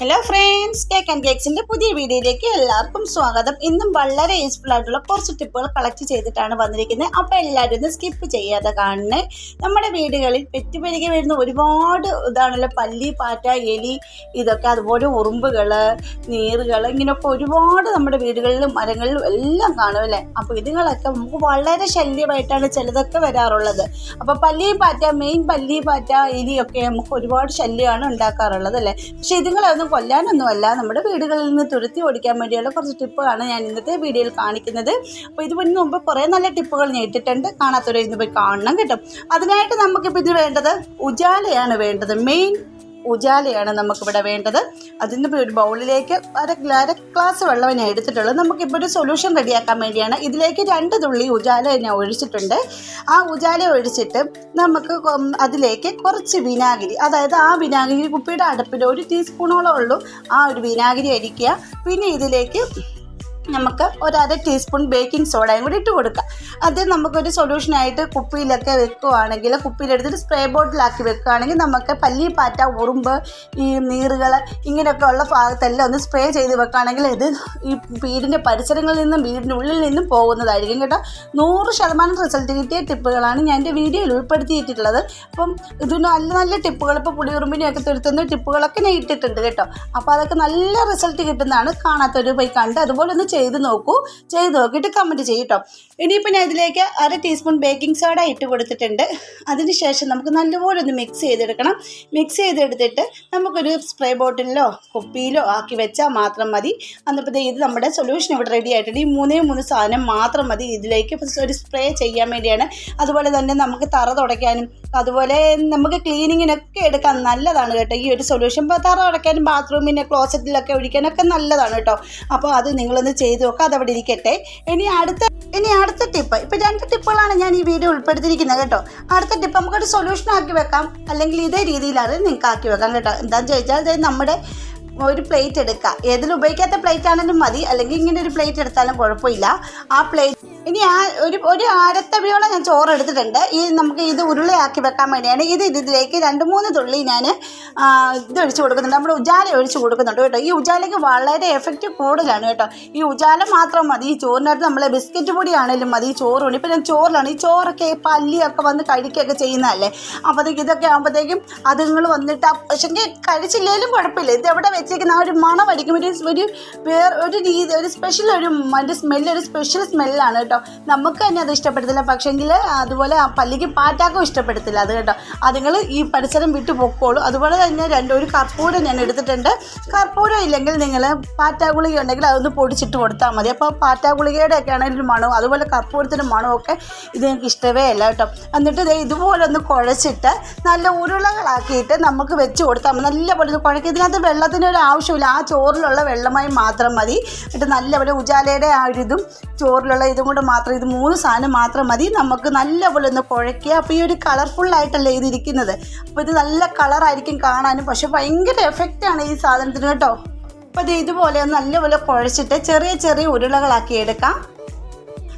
Hello friends cake and കേക്സിന്റെ പുതിയ വീഡിയോയിലേക്ക് എല്ലാവർക്കും സ്വാഗതം. ഇന്നും വളരെ യൂസ്ഫുൾ ആയിട്ടുള്ള കുറച്ച് ടിപ്പുകൾ കളക്ട് ചെയ്തിട്ടാണ് വന്നിരിക്കുന്നത്. അപ്പോൾ എല്ലാവരും ഒന്ന് സ്കിപ്പ് ചെയ്യാതെ കാണണേ. നമ്മുടെ വീടുകളിൽ പെറ്റുപെരുകി വരുന്ന ഒരുപാട് ഇതാണല്ലോ പല്ലി പാറ്റ എലി ഇതൊക്കെ അതുപോലെ ഉറുമ്പുകൾ നീറുകൾ ഇങ്ങനെയൊക്കെ ഒരുപാട് നമ്മുടെ വീടുകളിലും മരങ്ങളിലും എല്ലാം കാണും അല്ലേ? അപ്പോൾ ഇതുങ്ങളൊക്കെ നമുക്ക് വളരെ ശല്യമായിട്ടാണ് ചിലതൊക്കെ വരാറുള്ളത്. അപ്പോൾ പല്ലി പാറ്റ മെയിൻ പല്ലി പാറ്റ എലിയൊക്കെ നമുക്ക് ഒരുപാട് ശല്യമാണ് ഉണ്ടാക്കാറുള്ളത് അല്ലേ? പക്ഷേ ഇതുങ്ങളൊന്നും കൊല്ലാനൊന്നുമല്ല നമ്മുടെ വീടുകളിൽ നിന്ന് തുരുത്തി ഓടിക്കാൻ വേണ്ടിയുള്ള കുറച്ച് ടിപ്പുകളാണ് ഞാൻ ഇന്നത്തെ വീഡിയോയിൽ കാണിക്കുന്നത്. അപ്പോൾ ഇതിന് മുമ്പ് കുറേ നല്ല ടിപ്പുകൾ ഞാൻ ഇട്ടിട്ടുണ്ട്. കാണാത്തവരെ ഇന്ന് പോയി കാണണം കേട്ടോ. അതിനായിട്ട് നമുക്കിപ്പോൾ ഇത് വേണ്ടത് ഉജാലയാണ് വേണ്ടത്. മെയിൻ ഉജാലയാണ് നമുക്കിവിടെ വേണ്ടത്. അതിന് ഒരു ബൗളിലേക്ക് അര അര ഗ്ലാസ് വെള്ളം ഞാൻ എടുത്തിട്ടുള്ളത്. നമുക്കിപ്പോൾ ഒരു സൊല്യൂഷൻ റെഡിയാക്കാൻ വേണ്ടിയാണ്. ഇതിലേക്ക് രണ്ട് തുള്ളി ഉജാല ഞാൻ ഒഴിച്ചിട്ടുണ്ട്. ആ ഉജാല ഒഴിച്ചിട്ട് നമുക്ക് അതിലേക്ക് കുറച്ച് വിനാഗിരി അതായത് ആ വിനാഗിരി കുപ്പിയുടെ അടുപ്പിൽ ഒരു ടീസ്പൂണോളം ഉള്ളൂ ആ ഒരു വിനാഗിരി അരിക്കുക. പിന്നെ ഇതിലേക്ക് നമുക്ക് ഒരു അര ടീസ്പൂൺ ബേക്കിംഗ് സോഡയും കൂടി ഇട്ട് കൊടുക്കാം. അത് നമുക്കൊരു സൊല്യൂഷനായിട്ട് കുപ്പിയിലൊക്കെ വെക്കുകയാണെങ്കിൽ കുപ്പിയിലെടുത്തിട്ട് സ്പ്രേ ബോട്ടിലാക്കി വെക്കുകയാണെങ്കിൽ നമുക്ക് പല്ലി പാറ്റ ഉറുമ്പ് ഈ നീറുകൾ ഇങ്ങനെയൊക്കെ ഉള്ള ഭാഗത്തെല്ലാം ഒന്ന് സ്പ്രേ ചെയ്ത് വെക്കുകയാണെങ്കിൽ ഇത് ഈ വീടിന്റെ പരിസരങ്ങളിൽ നിന്നും വീടിന്റെ ഉള്ളിൽ നിന്നും പോകുന്നതായിരിക്കും കേട്ടോ. നൂറ് ശതമാനം റിസൾട്ട് കിട്ടിയ ടിപ്പുകളാണ് ഞാൻ എന്റെ വീഡിയോയിൽ ഉൾപ്പെടുത്തിയിട്ടുള്ളത്. അപ്പം ഇത് നല്ല നല്ല ടിപ്പുകൾ. ഇപ്പോൾ പുളിയുറുമ്പിനെയൊക്കെ തുരുത്തുന്ന ടിപ്പുകളൊക്കെ ഞാൻ ഇട്ടിട്ടുണ്ട് കേട്ടോ. അപ്പോൾ അതൊക്കെ നല്ല റിസൾട്ട് കിട്ടുന്നതാണ്. കാണാത്തൊരു പോയി കണ്ട് അതുപോലെ ഒന്ന് ചെയ്ത് നോക്കൂ. ചെയ്ത് നോക്കിയിട്ട് കമന്റ് ചെയ്യും കേട്ടോ ഇനിയിപ്പോൾ ഞാൻ ഇതിലേക്ക് അര ടീസ്പൂൺ ബേക്കിംഗ് സോഡ ഇട്ട് കൊടുത്തിട്ടുണ്ട്. അതിന് ശേഷം നമുക്ക് നല്ലപോലെ ഒന്ന് മിക്സ് ചെയ്തെടുക്കണം. മിക്സ് ചെയ്തെടുത്തിട്ട് നമുക്കൊരു സ്പ്രേ ബോട്ടിലോ കുപ്പിയിലോ ആക്കി വെച്ചാൽ മാത്രം മതി. അന്നപ്പോൾ ഇത് നമ്മുടെ സൊല്യൂഷൻ ഇവിടെ റെഡി ആയിട്ടുണ്ട്. ഈ മൂന്നേ മൂന്ന് സാധനം മാത്രം മതി ഇതിലേക്ക്. ഒരു സ്പ്രേ ചെയ്യാൻ വേണ്ടിയാണ്. അതുപോലെ തന്നെ നമുക്ക് തറ തുടയ്ക്കാനും അതുപോലെ നമുക്ക് ക്ലീനിങ്ങിനൊക്കെ എടുക്കാൻ നല്ലതാണ് കേട്ടോ. ഈ ഒരു സൊല്യൂഷൻ ഇപ്പോൾ തറ അടയ്ക്കാനും ബാത്റൂമിന്റെ ക്ലോസറ്റിലൊക്കെ ഒഴിക്കാനൊക്കെ നല്ലതാണ് കേട്ടോ. അപ്പോൾ അത് നിങ്ങളൊന്ന് ചെയ്ത് നോക്കുക അതവിടെ ഇരിക്കട്ടെ. ഇനി അടുത്ത ഇനി അടുത്ത ടിപ്പ് ഇപ്പം രണ്ട് ടിപ്പുകളാണ് ഞാൻ ഈ വീഡിയോ ഉൾപ്പെടുത്തിയിരിക്കുന്നത് കേട്ടോ. അടുത്ത ടിപ്പ് നമുക്കൊരു സൊല്യൂഷൻ ആക്കി വെക്കാം. അല്ലെങ്കിൽ ഇതേ രീതിയിലാണ് നിങ്ങൾക്ക് ആക്കി വെക്കാം കേട്ടോ. എന്താണെന്ന് ചോദിച്ചാൽ നമ്മുടെ ഒരു പ്ലേറ്റ് എടുക്കുക. ഏതിലും ഉപയോഗിക്കാത്ത പ്ലേറ്റ് ആണെങ്കിലും മതി. അല്ലെങ്കിൽ ഇങ്ങനെ ഒരു പ്ലേറ്റ് എടുത്താലും കുഴപ്പമില്ല. ആ പ്ലേറ്റ് ഇനി ആ ഒരു ഒരു അരത്തവിയോളം ഞാൻ ചോറ് എടുത്തിട്ടുണ്ട് ഈ നമുക്ക് ഇത് ഉരുളയാക്കി വെക്കാൻ വേണ്ടിയാണ്. ഇത് ഇതിലേക്ക് രണ്ട് മൂന്ന് തുള്ളി ഞാൻ ഇത് ഒഴിച്ച് കൊടുക്കുന്നുണ്ട്. നമ്മുടെ ഉജാല ഒഴിച്ച് കൊടുക്കുന്നുണ്ട് കേട്ടോ. ഈ ഉജാലയ്ക്ക് വളരെ എഫക്റ്റ് കൂടുതലാണ് കേട്ടോ. ഈ ഉജാല മാത്രം മതി. ഈ ചോറിനകത്ത് നമ്മളെ ബിസ്ക്കറ്റ് പൊടി ആണെങ്കിലും മതി. ഈ ചോറ് കൊണ്ട് ഇപ്പം ഞാൻ ചോറിലാണ്. ഈ ചോറൊക്കെ പല്ലിയൊക്കെ വന്ന് കഴിക്കുകയൊക്കെ ചെയ്യുന്നതല്ലേ? അപ്പോഴത്തേക്ക് ഇതൊക്കെ ആകുമ്പോഴത്തേക്കും അതുങ്ങൾ വന്നിട്ട് പക്ഷെങ്കിൽ കഴിച്ചില്ലെങ്കിലും കുഴപ്പമില്ല. ഇത് എവിടെ വെച്ചേക്കുന്ന ആ ഒരു മണം അടിക്കും ഒരു ഒരു വേറെ ഒരു രീതി ഒരു സ്പെഷ്യൽ ഒരു അതിന്റെ സ്മെല്ല് ഒരു സ്പെഷ്യൽ സ്മെല്ലാണ് കേട്ടോ. നമുക്ക് തന്നെ അത് ഇഷ്ടപ്പെടത്തില്ല. പക്ഷെങ്കിൽ അതുപോലെ പല്ലിക്ക് പാറ്റാക്കും ഇഷ്ടപ്പെടത്തില്ല. അത് കേട്ടോ. അതുങ്ങൾ ഈ പരിസരം വിട്ടു പൊക്കോളൂ. അതുപോലെ തന്നെ രണ്ട് ഒരു കർപ്പൂരം ഞാൻ എടുത്തിട്ടുണ്ട്. കർപ്പൂരം ഇല്ലെങ്കിൽ നിങ്ങൾ പാറ്റാ ഗുളിക ഉണ്ടെങ്കിൽ അതൊന്ന് പൊടിച്ചിട്ട് കൊടുത്താൽ മതി. അപ്പോൾ പാറ്റാ ഗുളികയുടെ ഒക്കെ ആണെങ്കിലും മണവും അതുപോലെ കർപ്പൂരത്തിന്റെ മണമൊക്കെ ഇത് നിങ്ങൾക്ക് ഇഷ്ടമേ അല്ല കേട്ടോ. എന്നിട്ട് ദേ ഇതുപോലെ ഒന്ന് കുഴച്ചിട്ട് നല്ല ഉരുളകളാക്കിയിട്ട് നമുക്ക് വെച്ച് കൊടുത്താൽ മതി. നല്ലപോലെ ഒന്ന് കുഴക്കുക ഇതിനകത്ത് വെള്ളത്തിന്റെ ഒരു ആവശ്യമില്ല. ആ ചോറിലുള്ള വെള്ളമായി മാത്രം മതി. എന്നിട്ട് നല്ലപോലെ ഉജാലയുടെ ആ ഒരു ഇതും ചോറിലുള്ള ഇതും കൊണ്ട് മാത്രം ഇത് മൂന്ന് സാധനം മാത്രം മതി. നമുക്ക് നല്ലപോലെ ഒന്ന് കുഴയ്ക്കുക അപ്പോൾ ഈ ഒരു കളർഫുള്ളായിട്ടല്ലേ ഇത് ഇരിക്കുന്നത്. അപ്പോൾ ഇത് നല്ല കളറായിരിക്കും കാണാനും. പക്ഷെ ഭയങ്കര എഫക്റ്റാണ് ഈ സാധനത്തിന് കേട്ടോ. അപ്പോൾ ഇത് ഇതുപോലെ നല്ലപോലെ കുഴച്ചിട്ട് ചെറിയ ചെറിയ ഉരുളകളാക്കി എടുക്കാം.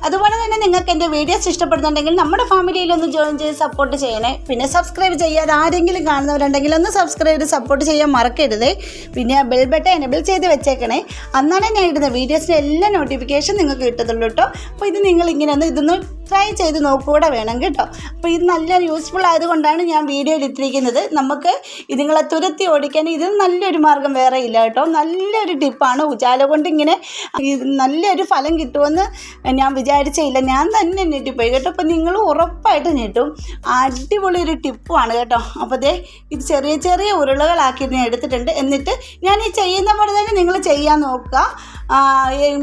അതുപോലെ തന്നെ നിങ്ങൾക്ക് എന്റെ വീഡിയോസ് ഇഷ്ടപ്പെടുന്നുണ്ടെങ്കിൽ നമ്മുടെ ഫാമിലിയിൽ ഒന്ന് ജോയിൻ ചെയ്ത് സപ്പോർട്ട് ചെയ്യണേ. പിന്നെ സബ്സ്ക്രൈബ് ചെയ്യാതെ ആരെങ്കിലും കാണുന്നവരുണ്ടെങ്കിൽ ഒന്ന് സബ്സ്ക്രൈബ് ചെയ്ത് സപ്പോർട്ട് ചെയ്യാൻ മറക്കരുത്. പിന്നെ ബെൽ ബട്ടൺ എനബിൾ ചെയ്ത് വെച്ചേക്കണേ. അന്നാണ് ഞാൻ ഇടുന്ന വീഡിയോസിന്റെ എല്ലാ നോട്ടിഫിക്കേഷൻ നിങ്ങൾക്ക് കിട്ടത്തുള്ളൂ കേട്ടോ അപ്പോൾ ഇത് നിങ്ങൾ ഇങ്ങനെ ഒന്ന് ഇതൊന്ന് ട്രൈ ചെയ്ത് നോക്കൂടെ വേണം കേട്ടോ. അപ്പോൾ ഇത് നല്ല യൂസ്ഫുൾ ആയതുകൊണ്ടാണ് ഞാൻ വീഡിയോ ഇട്ടിരിക്കുന്നത്. നമുക്ക് ഇതുങ്ങളെ തുരത്തി ഓടിക്കാൻ ഇത് നല്ലൊരു മാർഗം വേറെ ഇല്ല കേട്ടോ നല്ലൊരു ടിപ്പാണ് ഉജാല കൊണ്ട് ഇങ്ങനെ നല്ലൊരു ഫലം കിട്ടുമെന്ന് ഞാൻ വിചാരിച്ചില്ല ഞാൻ തന്നെ ഞെട്ടിപ്പോയി. കേട്ടോ അപ്പോൾ നിങ്ങൾ ഉറപ്പായിട്ട് ഞെട്ടും. അടിപൊളി ഒരു ടിപ്പുമാണ് കേട്ടോ. അപ്പോൾ ദേ ഇത് ചെറിയ ചെറിയ ഉരുളകളാക്കി ഞാൻ എടുത്തിട്ടുണ്ട്. എന്നിട്ട് ഞാൻ ഈ ചെയ്യുന്ന പോലെ തന്നെ നിങ്ങൾ ചെയ്യാൻ നോക്കുക.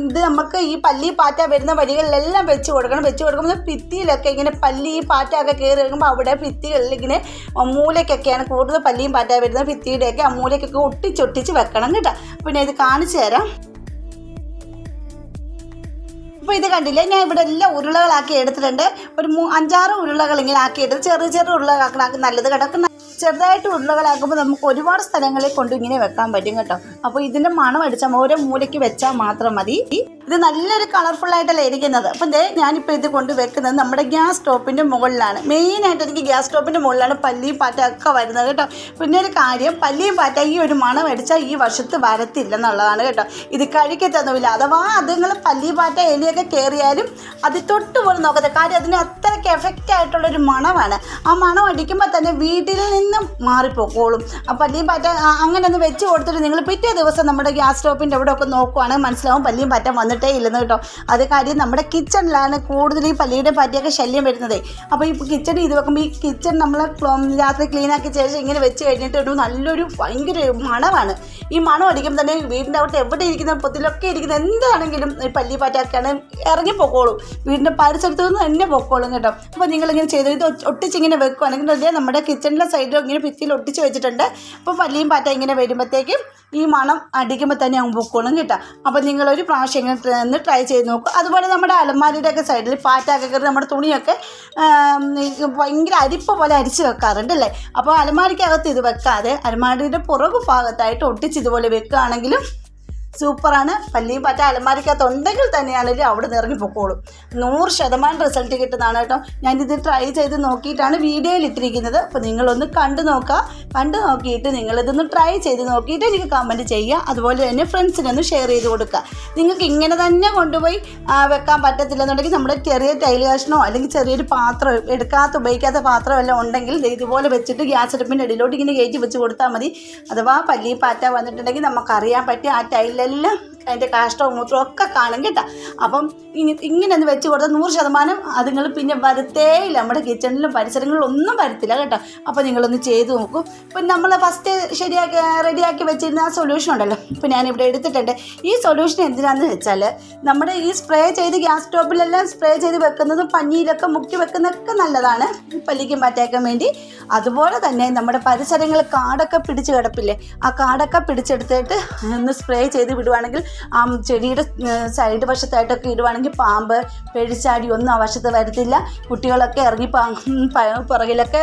ഇത് നമുക്ക് ഈ പല്ലി പാറ്റ വരുന്ന വഴികളിലെല്ലാം വെച്ച് കൊടുക്കണം. വെച്ച് കൊടുക്കുമ്പോൾ ഭിത്തിയിലൊക്കെ ഇങ്ങനെ പല്ലി പാറ്റ ഒക്കെ കയറി ഇറങ്ങുമ്പോൾ അവിടെ ഭിത്തികളിൽ ഇങ്ങനെ മൂലയ്ക്കൊക്കെയാണ് കൂടുതൽ പല്ലിയും പാറ്റ വരുന്നത്. ഭിത്തിയുടെയൊക്കെ ആ മൂലയ്ക്കൊക്കെ ഒട്ടിച്ചൊട്ടിച്ച് വെക്കണം കേട്ടോ. പിന്നെ ഇത് കാണിച്ചു തരാം. അപ്പോൾ ഇത് കണ്ടില്ലേ? ഞാൻ ഇവിടെ എല്ലാം ഉരുളകളാക്കി എടുത്തിട്ടുണ്ട്. ഒരു അഞ്ചാറ് ഉരുളകൾ ഇങ്ങനെ ആക്കി എടുത്ത് ചെറിയ ചെറിയ ഉരുളകളാക്കണ. നല്ലത് ഒക്കെ ചെറുതായിട്ട് ഉരുളകളാക്കുമ്പോൾ നമുക്ക് ഒരുപാട് സ്ഥലങ്ങളിൽ കൊണ്ട് ഇങ്ങനെ വെക്കാൻ പറ്റും കേട്ടോ. അപ്പോൾ ഇതിന്റെ മണം അടിച്ചാൽ ഓരോ മൂലയ്ക്ക് വെച്ചാൽ മാത്രം മതി. ഇത് നല്ലൊരു കളർഫുൾ ആയിട്ടല്ലേ ഇരിക്കുന്നത്. അപ്പം ദേ ഞാനിപ്പോൾ ഇത് കൊണ്ട് വെക്കുന്നത് നമ്മുടെ ഗ്യാസ് സ്റ്റോപ്പിന്റെ മുകളിലാണ്. മെയിനായിട്ട് എനിക്ക് ഗ്യാസ് സ്റ്റോപ്പിന്റെ മുകളിലാണ് പല്ലിയും പാറ്റ ഒക്കെ വരുന്നത് കേട്ടോ. പിന്നെ ഒരു കാര്യം പല്ലിയും പാറ്റ ഈ ഒരു മണം അടിച്ചാൽ ഈ വർഷത്ത് വരത്തില്ല എന്നുള്ളതാണ് കേട്ടോ. ഇത് കഴിക്കത്തൊന്നുമില്ല അഥവാ അതുങ്ങൾ പല്ലി പാറ്റ എലിയൊക്കെ കയറിയാലും അത് തൊട്ട് പോലും നോക്കത്തില്ല കാര്യം അതിന് അത്രയ്ക്ക് എഫക്റ്റ് ആയിട്ടുള്ളൊരു മണമാണ്. ആ മണം അടിക്കുമ്പോൾ തന്നെ വീട്ടിൽ നിന്നും മാറിപ്പോക്കോളും. ആ പല്ലിയും പാറ്റ അങ്ങനെ ഒന്ന് വെച്ച് കൊടുത്തിട്ട് നിങ്ങൾ പിറ്റേ ദിവസം നമ്മുടെ ഗ്യാസ് സ്റ്റോപ്പിന്റെ അവിടെ ഒക്കെ നോക്കുവാണെങ്കിൽ മനസ്സിലാവും പല്ലിയും പാറ്റ വന്നിട്ടേ ഇല്ലെന്ന് കേട്ടോ. അത് കാര്യം നമ്മുടെ കിച്ചണിലാണ് കൂടുതൽ ഈ പല്ലിയുടെ പാറ്റയൊക്കെ ശല്യം വരുന്നത്. അപ്പോൾ ഈ കിച്ചണിൽ ഇത് വെക്കുമ്പോൾ ഈ കിച്ചൺ നമ്മൾ രാത്രി ക്ലീൻ ആക്കി ശേഷം ഇങ്ങനെ വെച്ച് കഴിഞ്ഞിട്ട് ഒരു നല്ലൊരു ഭയങ്കര മണമാണ്. ഈ മണം അടിക്കുമ്പോൾ തന്നെ വീടിന്റെ അവിടെ എവിടെ ഇരിക്കുന്ന പൊത്തിലൊക്കെ ഇരിക്കുന്ന എന്താണെങ്കിലും ഈ പല്ലി പാറ്റാക്കാണ് ഇറങ്ങി പൊക്കോളും. വീടിന്റെ പരിസരത്തു നിന്ന് തന്നെ പൊക്കോളും കേട്ടോ. അപ്പോൾ നിങ്ങളിങ്ങനെ ചെയ്ത് ഇത് ഒട്ടിച്ചിങ്ങനെ വെക്കുവാണെങ്കിൽ നമ്മുടെ കിച്ചണിലെ സൈഡിൽ ഇങ്ങനെ ഭിത്തിയിൽ ഒട്ടിച്ച് വെച്ചിട്ടുണ്ട്. അപ്പോൾ പല്ലിയും പാറ്റ ഇങ്ങനെ വരുമ്പോഴത്തേക്കും ഈ മണം അടിക്കുമ്പോൾ തന്നെ അങ്ങ് പൊക്കോളും കേട്ടോ. അപ്പോൾ നിങ്ങളൊരു പ്രാവശ്യം ഇങ്ങനെ ഒന്ന് ട്രൈ ചെയ്ത് നോക്കുക അതുപോലെ നമ്മുടെ അലമാരിയുടെ ഒക്കെ സൈഡിൽ പാറ്റൊക്കെ കയറി നമ്മുടെ തുണിയൊക്കെ ഭയങ്കര അരിപ്പ് പോലെ അരിച്ച് വെക്കാറുണ്ട് അല്ലേ? അപ്പോൾ അലമാരിക്കകത്ത് ഇത് വെക്കാതെ അലമാരിയുടെ പുറകു ഭാഗത്തായിട്ട് ഒട്ടിച്ച് ഇതുപോലെ വെക്കുകയാണെങ്കിലും സൂപ്പറാണ്. പല്ലിയും പാറ്റ അലമാരിക്കകത്ത് ഉണ്ടെങ്കിൽ തന്നെയാണെങ്കിലും അവിടെ നിന്ന് ഇറങ്ങി പൊക്കോളും. നൂറ് ശതമാനം റിസൾട്ട് കിട്ടുന്നതാണ് കേട്ടോ. ഞാനിത് ട്രൈ ചെയ്ത് നോക്കിയിട്ടാണ് വീഡിയോയിൽ ഇട്ടിരിക്കുന്നത്. അപ്പോൾ നിങ്ങളൊന്ന് കണ്ടു നോക്കുക. കണ്ടു നോക്കിയിട്ട് നിങ്ങളിതൊന്ന് ട്രൈ ചെയ്ത് നോക്കിയിട്ട് എനിക്ക് കമന്റ് ചെയ്യുക. അതുപോലെ തന്നെ ഫ്രണ്ട്സിനൊന്ന് ഷെയർ ചെയ്ത് കൊടുക്കുക. നിങ്ങൾക്ക് ഇങ്ങനെ തന്നെ കൊണ്ടുപോയി വെക്കാൻ പറ്റത്തില്ലെന്നുണ്ടെങ്കിൽ നമ്മുടെ ചെറിയ ടൈൽ കഷ്ണോ അല്ലെങ്കിൽ ചെറിയൊരു പാത്രം എടുക്കാത്ത ഉപയോഗിക്കാത്ത പാത്രം എല്ലാം ഉണ്ടെങ്കിൽ ഇതുപോലെ വെച്ചിട്ട് ഗ്യാസ് അടുപ്പിന്റെ അടിയിലോട്ട് ഇങ്ങനെ കയറ്റി വെച്ച് കൊടുത്താൽ മതി. അഥവാ പല്ലി പാറ്റ വന്നിട്ടുണ്ടെങ്കിൽ നമുക്കറിയാൻ പറ്റി ആ ടൈലെല്ലാം അതിന്റെ കാഷ്ടവും മൂത്രവും ഒക്കെ കാണും കേട്ടോ. അപ്പം ഇങ്ങനെ ഒന്ന് വെച്ച് കൊടുത്താൽ നൂറ് ശതമാനം അതുങ്ങൾ പിന്നെ വരത്തേയില്ല നമ്മുടെ കിച്ചണിലും പരിസരങ്ങളിലും ഒന്നും വരത്തില്ല കേട്ടോ. അപ്പോൾ നിങ്ങളൊന്ന് ചെയ്ത് നോക്കും. ഇപ്പം നമ്മൾ ഫസ്റ്റ് ശരിയാക്കി റെഡിയാക്കി വെച്ചിരുന്ന ആ സൊല്യൂഷൻ ഉണ്ടല്ലോ. ഇപ്പം ഞാനിവിടെ എടുത്തിട്ടുണ്ട്. ഈ സൊല്യൂഷൻ എന്തിനാണെന്ന് വെച്ചാൽ നമ്മുടെ ഈ സ്പ്രേ ചെയ്ത് ഗ്യാസ് സ്റ്റോപ്പിലെല്ലാം സ്പ്രേ ചെയ്ത് വെക്കുന്നതും പഞ്ഞിയിലൊക്കെ മുക്കി വെക്കുന്നതൊക്കെ നല്ലതാണ്. പല്ലിക്കും പാറ്റയ്ക്കാൻ വേണ്ടി. അതുപോലെ തന്നെ നമ്മുടെ പരിസരങ്ങൾ കാടൊക്കെ പിടിച്ച് കിടപ്പില്ലേ? ആ കാടൊക്കെ പിടിച്ചെടുത്തിട്ട് ഒന്ന് സ്പ്രേ ചെയ്ത് വിടുവാണെങ്കിൽ ആ ചെടിയുടെ സൈഡ് വശത്തായിട്ടൊക്കെ ഇടുവാണെങ്കിൽ പാമ്പ് പെഴിച്ചാടി ഒന്നും ആ വശത്ത് വരത്തില്ല. കുട്ടികളൊക്കെ ഇറങ്ങി പുറകിലൊക്കെ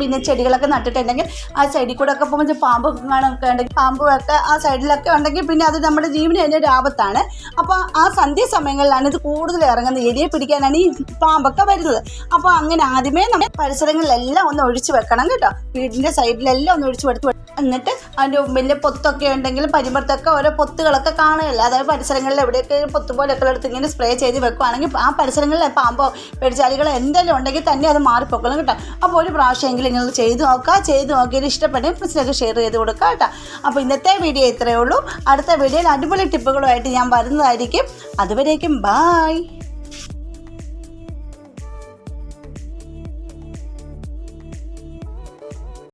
പിന്നെ ചെടികളൊക്കെ നട്ടിട്ടുണ്ടെങ്കിൽ ആ സൈഡിൽ കൂടെ ഒക്കെ പോകുമ്പോൾ പാമ്പ് കാണൊക്കെ ഉണ്ടെങ്കിൽ പാമ്പൊക്കെ ആ സൈഡിലൊക്കെ ഉണ്ടെങ്കിൽ പിന്നെ അത് നമ്മുടെ ജീവന് തന്നെ ഒരു ആപത്താണ്. അപ്പോൾ ആ സന്ധ്യ സമയങ്ങളിലാണ് ഇത് കൂടുതൽ ഇറങ്ങുന്നത്. എലിയെ പിടിക്കാനാണ് ഈ പാമ്പൊക്കെ വരുന്നത്. അപ്പോൾ അങ്ങനെ ആദ്യമേ നമ്മൾ പരിസരങ്ങളിലെല്ലാം ഒന്ന് ഒഴിച്ചു വെക്കണം കേട്ടോ. വീടിന്റെ സൈഡിലെല്ലാം ഒന്ന് ഒഴിച്ചു വെടുത്ത് എന്നിട്ട് അതിന്റെ വലിയ പൊത്തൊക്കെ ഉണ്ടെങ്കിൽ പരിമർത്തൊക്കെ ഓരോ പൊത്തുകളൊക്കെ കാണുകയില്ല? അതായത് പരിസരങ്ങളിൽ എവിടെയൊക്കെ പൊത്തുപോലെയൊക്കെ എടുത്ത് ഇങ്ങനെ സ്പ്രേ ചെയ്ത് വെക്കുവാണെങ്കിൽ ആ പരിസരങ്ങളിൽ പാമ്പോ പെടിച്ചാലികൾ എന്തെങ്കിലും ഉണ്ടെങ്കിൽ തന്നെ അത് മാറിപ്പോക്കണം കേട്ടോ. അപ്പോൾ ഒരു പ്രാവശ്യമെങ്കിലും നിങ്ങൾ ചെയ്ത് നോക്കുക. ചെയ്ത് നോക്കിയിട്ട് ഇഷ്ടപ്പെട്ടെങ്കിൽ ഫ്രണ്ട്സിനൊക്കെ ഷെയർ ചെയ്ത് കൊടുക്കുക കേട്ടോ. അപ്പോൾ ഇന്നത്തെ വീഡിയോ ഇത്രയേ ഉള്ളൂ. അടുത്ത വീഡിയോയിൽ അടിപൊളി ടിപ്പുകളുമായിട്ട് ഞാൻ വരുന്നതായിരിക്കും. അതുവരേക്കും ബായ്